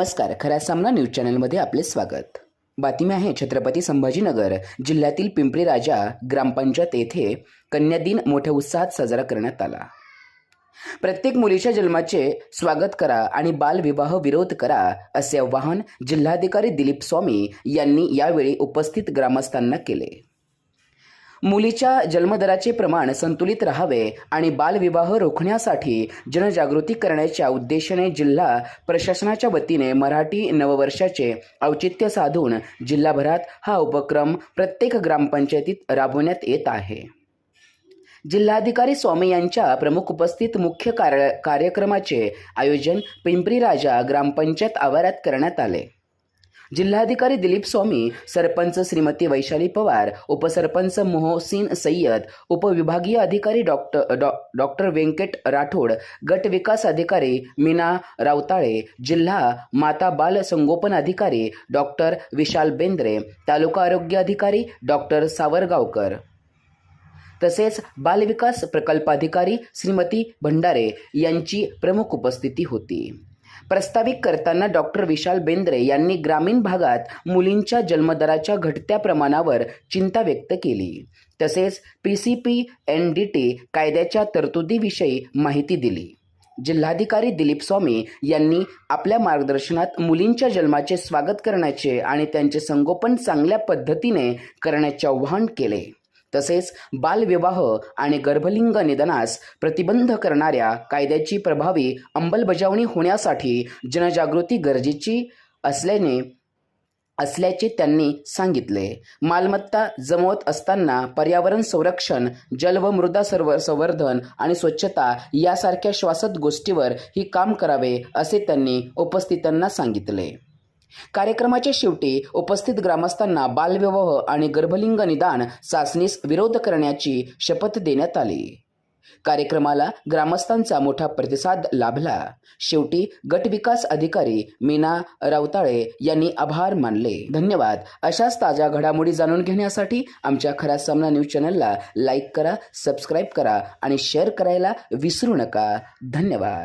नमस्कार. खरा सामना न्यूज चॅनलमध्ये आपले स्वागत. बातमी आहे छत्रपती संभाजीनगर जिल्ह्यातील पिंपरी राजा ग्रामपंचायत येथे कन्या दिन मोठ्या उत्साहात साजरा करण्यात आला. प्रत्येक मुलीच्या जन्माचे स्वागत करा आणि बालविवाह विरोध करा असे आवाहन जिल्हाधिकारी दिलीप स्वामी यांनी यावेळी उपस्थित ग्रामस्थांना केले. मुलीच्या जन्मदराचे प्रमाण संतुलित राहावे आणि बालविवाह रोखण्यासाठी जनजागृती करण्याच्या उद्देशाने जिल्हा प्रशासनाच्या वतीने मराठी नववर्षाचे औचित्य साधून जिल्हाभरात हा उपक्रम प्रत्येक ग्रामपंचायतीत राबवण्यात येत आहे. जिल्हाधिकारी स्वामी यांच्या प्रमुख उपस्थित मुख्य कार्य कार्यक्रमाचे आयोजन पिंपरी राजा ग्रामपंचायत आवारात करण्यात आले. जिल्हाधिकारी दिलीप स्वामी सरपंच श्रीमती वैशाली पवार उपसरपंच मोहसिन सय्यद उपविभागीय अधिकारी डॉक्टर डॉ डॉक्टर व्यंकट राठोड गट विकास अधिकारी मीना रावताळे जिल्हा माता बाल संगोपन अधिकारी डॉक्टर विशाल बेंद्रे तालुका आरोग्य अधिकारी डॉक्टर सावरगावकर. तसेच बालविकास प्रकल्पाधिकारी श्रीमती भंडारे यांची प्रमुख उपस्थिती होती. प्रस्तावित करताना डॉक्टर विशाल बेंद्रे यांनी ग्रामीण भागात मुलींच्या जन्मदराच्या घटत्या प्रमाणावर चिंता व्यक्त केली. तसेच P C P N D T कायद्याच्या तरतुदीविषयी माहिती दिली. जिल्हाधिकारी दिलीप स्वामी यांनी आपल्या मार्गदर्शनात मुलींच्या जन्माचे स्वागत करण्याचे आणि त्यांचे संगोपन चांगल्या पद्धतीने करण्याचे आवाहन केले. तसेच बालविवाह आणि गर्भलिंग निधनास प्रतिबंध करणाऱ्या कायद्याची प्रभावी अंमलबजावणी होण्यासाठी जनजागृती गरजेची असल्याने असल्याचे त्यांनी सांगितले. मालमत्ता जमवत असताना पर्यावरण संरक्षण जल व मृदा सर्व संवर्धन आणि स्वच्छता यासारख्या श्वासत गोष्टीवर ही काम करावे असे त्यांनी उपस्थितांना सांगितले. कार्यक्रमाच्या शेवटी उपस्थित ग्रामस्थांना बालविवाह आणि गर्भलिंग निदान चाचणीस विरोध करण्याची शपथ देण्यात आली. कार्यक्रमाला ग्रामस्थांचा मोठा प्रतिसाद लाभला. शेवटी गट विकास अधिकारी मीना रावताळे यांनी आभार मानले. धन्यवाद. अशाच ताज्या घडामोडी जाणून घेण्यासाठी आमच्या खरा सामना न्यूज चॅनलला लाईक करा सबस्क्राईब करा आणि शेअर करायला विसरू नका. धन्यवाद.